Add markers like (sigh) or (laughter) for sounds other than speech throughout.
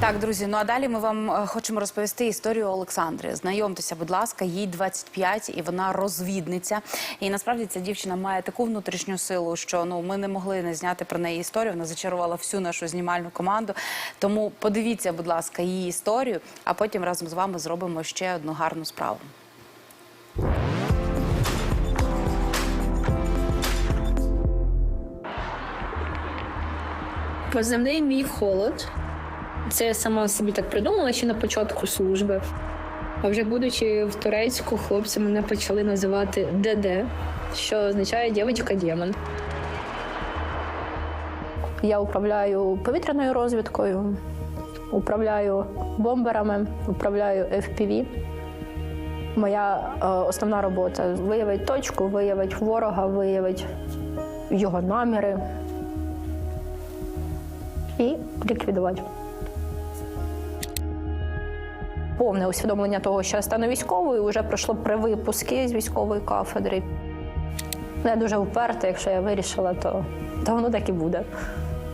Так, друзі, ну а далі ми вам е, хочемо розповісти історію Олександри. Знайомтеся, будь ласка, їй 25 і вона розвідниця. І насправді ця дівчина має таку внутрішню силу, що ну ми не могли не зняти про неї історію. Вона зачарувала всю нашу знімальну команду. Тому подивіться, будь ласка, її історію, а потім разом з вами зробимо ще одну гарну справу. Позивний мій холод. Це я сама собі так придумала ще на початку служби. А вже будучи в Турецьку, хлопці мене почали називати ДД, що означає дівчинка демон. Я управляю повітряною розвідкою, управляю бомберами, управляю FPV. Моя е, основна робота виявити точку, виявити ворога, виявити його наміри і ліквідувати. Повне усвідомлення того, що я стану військовою, вже пройшло при випуску з військової кафедри. Я дуже вперта, якщо я вирішила, то, то воно так і буде.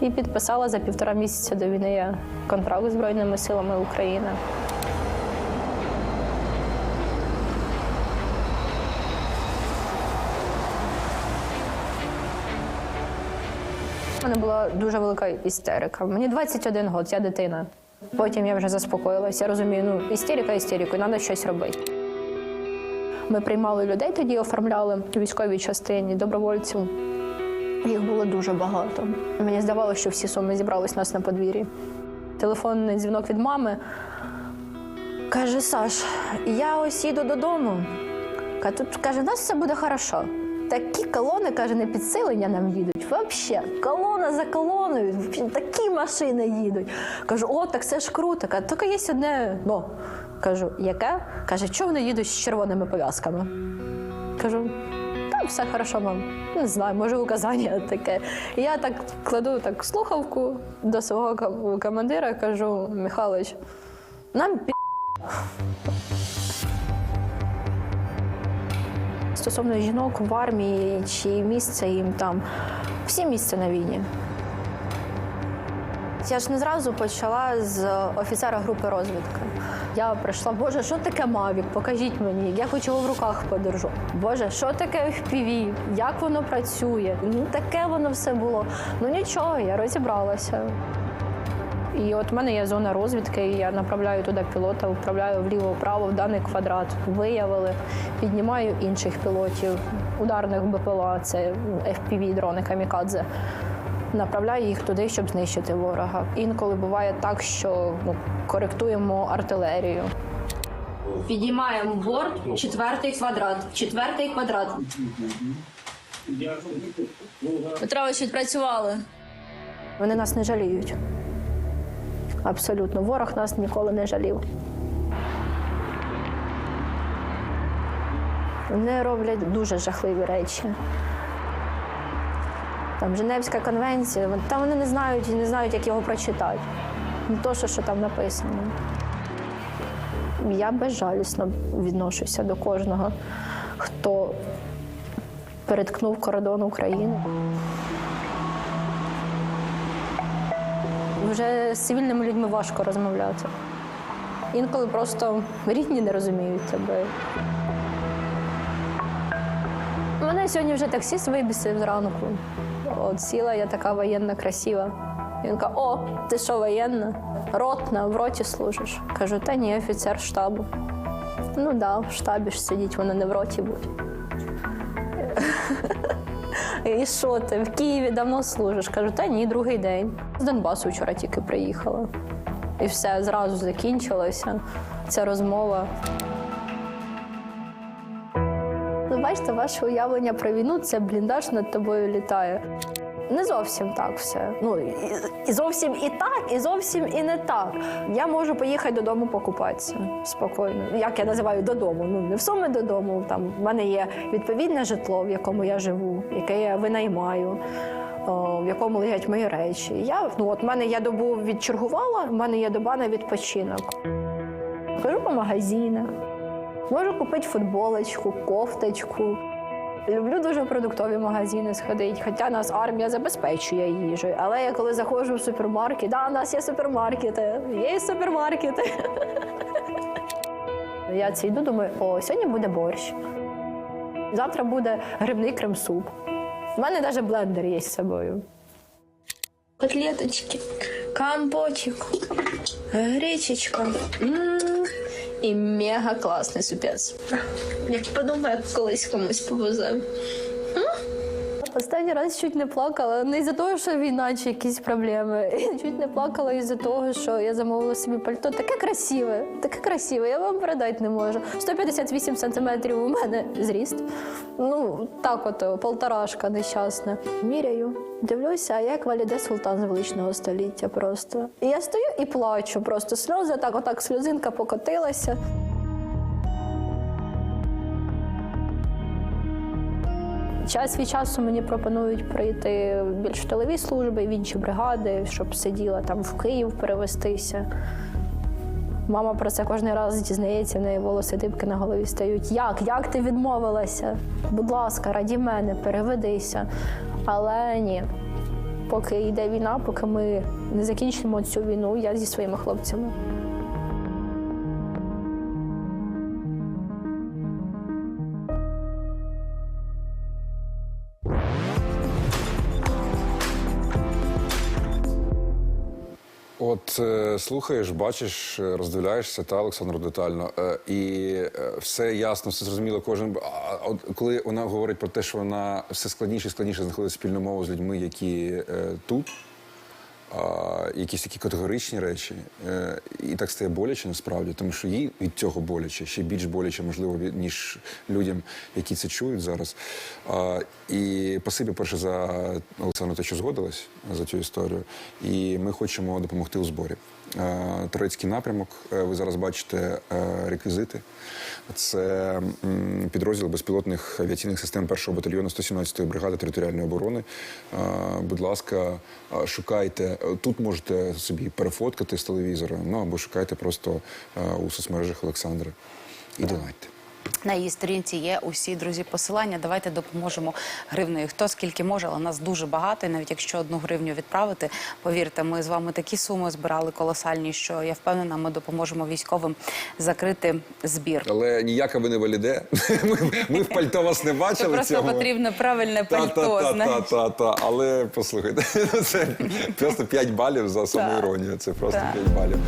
І підписала за півтора місяця до війни я контракт з Збройними силами України. У мене була дуже велика істерика. Мені 21 год, я дитина. Потім я вже заспокоїлася. Розумію, ну істерика істерикою, треба щось робити. Ми приймали людей тоді, оформляли у військовій частині добровольців. Їх було дуже багато. Мені здавалося, що всі суми зібрались у нас на подвір'ї. Телефонний дзвінок від мами. Каже: Саш, я ось їду додому. Тут каже, у нас все буде хорошо. Такі колони, каже, не підсилення нам їдуть. Взагалі, колона за колоною, такі машини їдуть. Кажу, о, так це ж круто. Каже, тільки є одне но. Кажу, яке? Каже, чого вони їдуть з червоними пов'язками? Кажу, та все хорошо, мам. Не знаю, може указання таке. Я так кладу так слухавку до свого командира, кажу, Михайлович, нам пі. Стосовно жінок в армії чи місце їм там, всі місце на війні. Я ж не зразу почала з офіцера групи розвідки. Я прийшла, Боже, що таке Мавік? Покажіть мені, я хоч його в руках подержу. Боже, що таке FPV? Як воно працює? Ну таке воно все було. Ну нічого, я розібралася. І от в мене є зона розвідки, і я направляю туди пілота, управляю вліво-вправо в даний квадрат. Виявили, піднімаю інших пілотів, ударних БПЛА, це FPV дрони камікадзе. Направляю їх туди, щоб знищити ворога. Інколи буває так, що ну, коректуємо артилерію. Підіймаємо борт, четвертий квадрат, четвертий квадрат. Петрович, відпрацювали. Вони нас не жаліють. Абсолютно. Ворог нас ніколи не жалів. Вони роблять дуже жахливі речі. Там Женевська конвенція, там вони не знають і не знають, як його прочитати. Не то, що, що там написано. Я безжалісно відношуся до кожного, хто переткнув кордон України. Вже з цивільними людьми важко розмовляти. Інколи просто рідні не розуміють тебе. Мене сьогодні вже таксіст вибісив зранку. От сіла, я така воєнна, красива. Він каже, о, ти що воєнна? Ротна, в роті служиш. Кажу, та ні, офіцер штабу. Ну да, в штабі ж сидіть, воно не в роті будь. І що ти в Києві давно служиш? Кажу, та ні, другий день. З Донбасу вчора тільки приїхала. І все зразу закінчилося. Ця розмова. Ну, бачите, ваше уявлення про війну це бліндаж над тобою літає. Не зовсім так все. Ну і, зовсім і так, і зовсім і не так. Я можу поїхати додому покупатися спокійно. Як я називаю додому? Ну не в суми додому. Там в мене є відповідне житло, в якому я живу, яке я винаймаю. в якому лежать мої речі. Я ну от мене я добу відчергувала, в мене є доба на відпочинок. Хожу по магазинах, можу купити футболочку, кофточку. Люблю дуже продуктові магазини сходити, хоча нас армія забезпечує їжею. Але я коли заходжу в супермаркет, да, у нас є супермаркети, є супермаркети. (laughs) Я це йду, думаю, о, сьогодні буде борщ. Завтра буде грибний крем-суп. У мене навіть блендер є з собою. котлеточки, компотик, гречечка. М, І мега класний супець. Як подумає, колись комусь повезе. Останній раз чуть не плакала. Не із-за того, що війна чи якісь проблеми. (laughs) Чуть не плакала із-за того, що я замовила собі пальто. Таке красиве, таке красиве, я вам передати не можу. 158 сантиметрів у мене зріст. Ну, так от, полторашка нещасна. Міряю, дивлюся, як валіде султан з величного століття просто. І я стою і плачу, просто сльози, так, отак сльозинка покотилася. Час від часу мені пропонують прийти більш тилові служби, в інші бригади, щоб сиділа там в Київ перевестися. Мама про це кожен раз дізнається, в неї волоси дибки на голові стають. Як? Як ти відмовилася? Будь ласка, раді мене, переведися. Але ні. Поки йде війна, поки ми не закінчимо цю війну, я зі своїми хлопцями. От е, слухаєш, бачиш, е, роздивляєшся та Олександру детально, е, і е, все ясно, все зрозуміло. Кожен а от коли вона говорить про те, що вона все складніше і складніше знаходить спільну мову з людьми, які е, тут. Якісь такі категоричні речі, е, і так стає боляче насправді, тому що їй від цього боляче, ще більш боляче, можливо, ніж людям, які це чують зараз. І спасибі перше за Олександру, те, що згодилась за цю історію. І ми хочемо допомогти у зборі. Е, Турецький напрямок, е, ви зараз бачите е, реквізити. Це підрозділ безпілотних авіаційних систем 1-го батальйону 117-ї бригади територіальної оборони. Будь ласка, шукайте. Тут можете собі перефоткати з телевізора, ну або шукайте просто у соцмережах Олександра і донайте. На її сторінці є усі друзі посилання. Давайте допоможемо гривнею. Хто скільки може, але нас дуже багато. І навіть якщо одну гривню відправити, повірте, ми з вами такі суми збирали колосальні, що я впевнена, ми допоможемо військовим закрити збір. Але ніяка ви не валіде. (laughs) Ми, ми в пальто вас не Це бачили. просто цьому. потрібне правильне пальто. Та, та, знаєш. та, та, та. Але послухайте, (laughs) це просто 5 балів за самоіронію. Це просто Так. 5 балів.